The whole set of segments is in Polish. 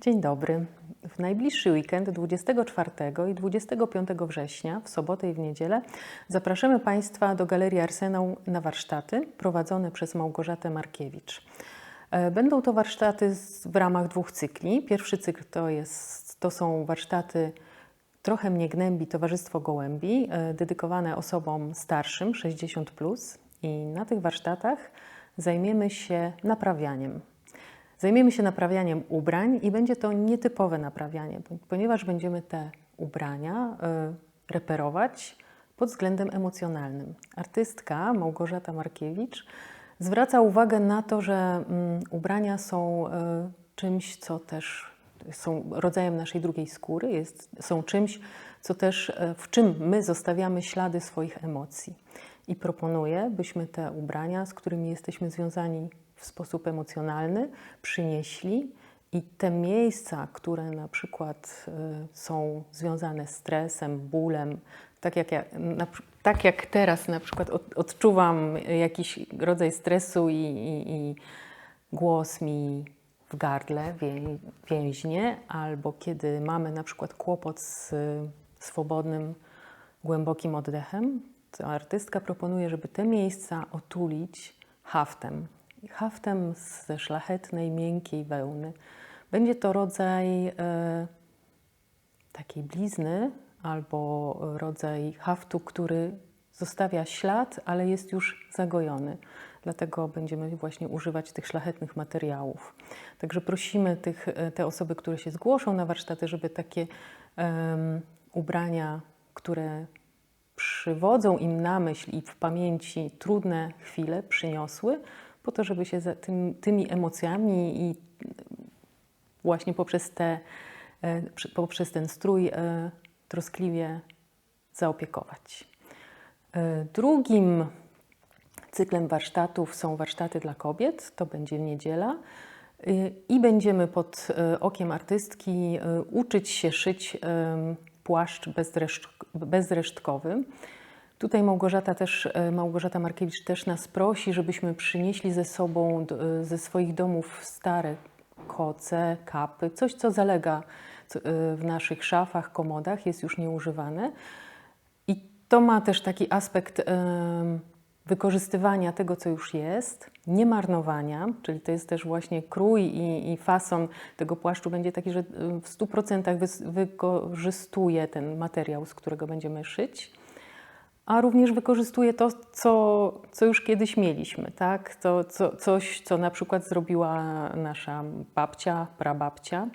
Dzień dobry. W najbliższy weekend 24 i 25 września, w sobotę i w niedzielę, zapraszamy Państwa do Galerii Arsenał na warsztaty prowadzone przez Małgorzatę Markiewicz. E, Będą to warsztaty w ramach dwóch cykli. Pierwszy cykl to, jest, to są warsztaty Trochę mnie gnębi Towarzystwo Gołębi, e, dedykowane osobom starszym, 60+. Plus. I na tych warsztatach zajmiemy się naprawianiem. Zajmiemy się naprawianiem ubrań i będzie to nietypowe naprawianie, po- ponieważ będziemy te ubrania y, reperować pod względem emocjonalnym. Artystka Małgorzata Markiewicz zwraca uwagę na to, że mm, ubrania są y, czymś, co też są rodzajem naszej drugiej skóry, jest, są czymś, co też e, w czym my zostawiamy ślady swoich emocji. I proponuję, byśmy te ubrania, z którymi jesteśmy związani w sposób emocjonalny, przynieśli i te miejsca, które na przykład e, są związane z stresem, bólem, tak jak, ja, na, tak jak teraz na przykład od, odczuwam jakiś rodzaj stresu i, i, i głos mi w gardle wię- więźnie, albo kiedy mamy na przykład kłopot z y, swobodnym, głębokim oddechem, to artystka proponuje, żeby te miejsca otulić haftem. Haftem ze szlachetnej, miękkiej wełny. Będzie to rodzaj e, takiej blizny albo rodzaj haftu, który zostawia ślad, ale jest już zagojony. Dlatego będziemy właśnie używać tych szlachetnych materiałów. Także prosimy tych, e, te osoby, które się zgłoszą na warsztaty, żeby takie em, ubrania, które przywodzą im na myśl i w pamięci trudne chwile przyniosły, po to, żeby się tym, tymi emocjami i właśnie poprzez, te, e, poprzez ten strój e, troskliwie zaopiekować. E, Drugim cyklem warsztatów są warsztaty dla kobiet, to będzie niedziela. I będziemy pod okiem artystki uczyć się szyć płaszcz bezresztkowy. Tutaj Małgorzata też, e, Małgorzata Markiewicz też nas prosi, żebyśmy przynieśli ze sobą ze swoich domów stare koce, kapy, coś co zalega e, w naszych szafach, komodach, jest już nieużywane. I to ma też taki aspekt wykorzystywania tego, co już jest, nie marnowania, czyli to jest też właśnie krój i, i fason tego płaszczu będzie taki, że w 100% wys- wykorzystuje ten materiał, z którego będziemy szyć, a również wykorzystuje to, co, co już kiedyś mieliśmy, tak? To, co, coś, co na przykład zrobiła nasza babcia, prababcia.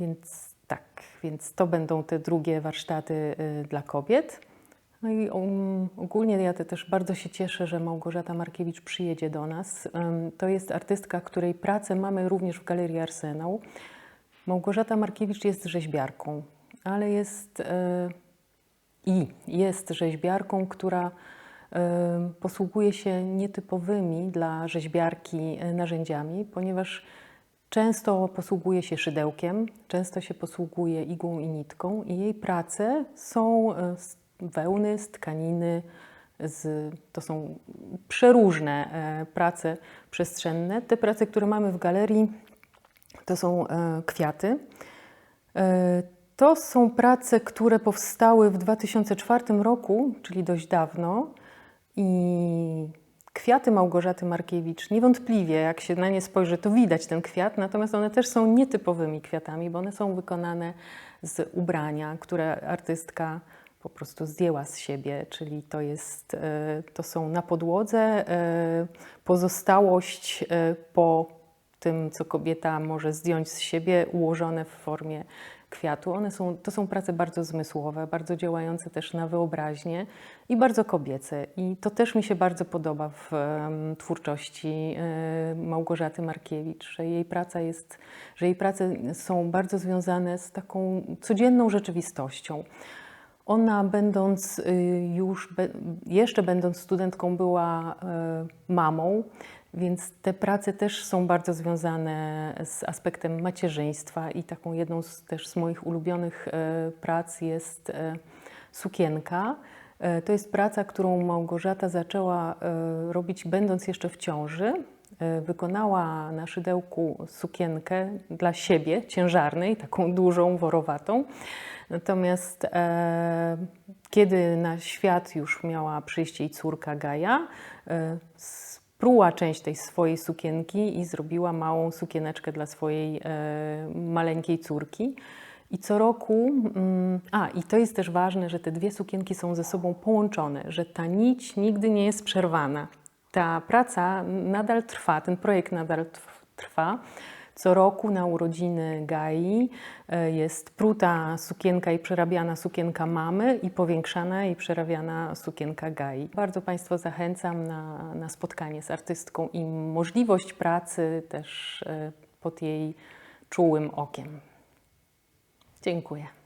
Więc tak, więc to będą te drugie warsztaty y, dla kobiet. No i um, ogólnie ja te też bardzo się cieszę, że Małgorzata Markiewicz przyjedzie do nas. To jest artystka, której pracę mamy również w Galerii Arsenał. Małgorzata Markiewicz jest rzeźbiarką, ale jest y, i jest rzeźbiarką, która posługuje się nietypowymi dla rzeźbiarki y, narzędziami, ponieważ często posługuje się szydełkiem, często się posługuje igłą i nitką i jej prace są y, z wełny, z tkaniny, z, to są przeróżne e, prace przestrzenne. Te prace, które mamy w galerii, to są e, kwiaty. To są prace, które powstały w 2004 roku, czyli dość dawno. I kwiaty Małgorzaty Markiewicz, niewątpliwie, jak się na nie spojrzy, to widać ten kwiat, natomiast one też są nietypowymi kwiatami, bo one są wykonane z ubrania, które artystka po prostu zdjęła z siebie, czyli to, jest, e, to są na podłodze e, pozostałość e, po tym, co kobieta może zdjąć z siebie, ułożone w formie kwiatu. One są, to są prace bardzo zmysłowe, bardzo działające też na wyobraźnię i bardzo kobiece. I to też mi się bardzo podoba w em, twórczości Małgorzaty Markiewicz, że jej praca jest, że jej prace są bardzo związane z taką codzienną rzeczywistością. Ona będąc y, już, jeszcze będąc studentką, była y, mamą, więc te prace też są bardzo związane z aspektem macierzyństwa i taką jedną z, też z moich ulubionych y, prac jest sukienka. To jest praca, którą Małgorzata zaczęła robić będąc jeszcze w ciąży. E, wykonała na szydełku sukienkę dla siebie, ciężarnej, taką dużą, worowatą. Natomiast e, kiedy na świat już miała przyjść jej córka Gaja, e, spruła część tej swojej sukienki i zrobiła małą sukieneczkę dla swojej e, maleńkiej córki. I co roku, mm, a i to jest też ważne, że te dwie sukienki są ze sobą połączone, że ta nić nigdy nie jest przerwana. Ta praca nadal trwa, ten projekt nadal trw- trwa. Co roku na urodziny Gai e, jest pruta sukienka i przerabiana sukienka mamy i powiększana i przerabiana sukienka Gai. Bardzo Państwa zachęcam na, na spotkanie z artystką i możliwość pracy też e, pod jej czułym okiem. Dziękuję.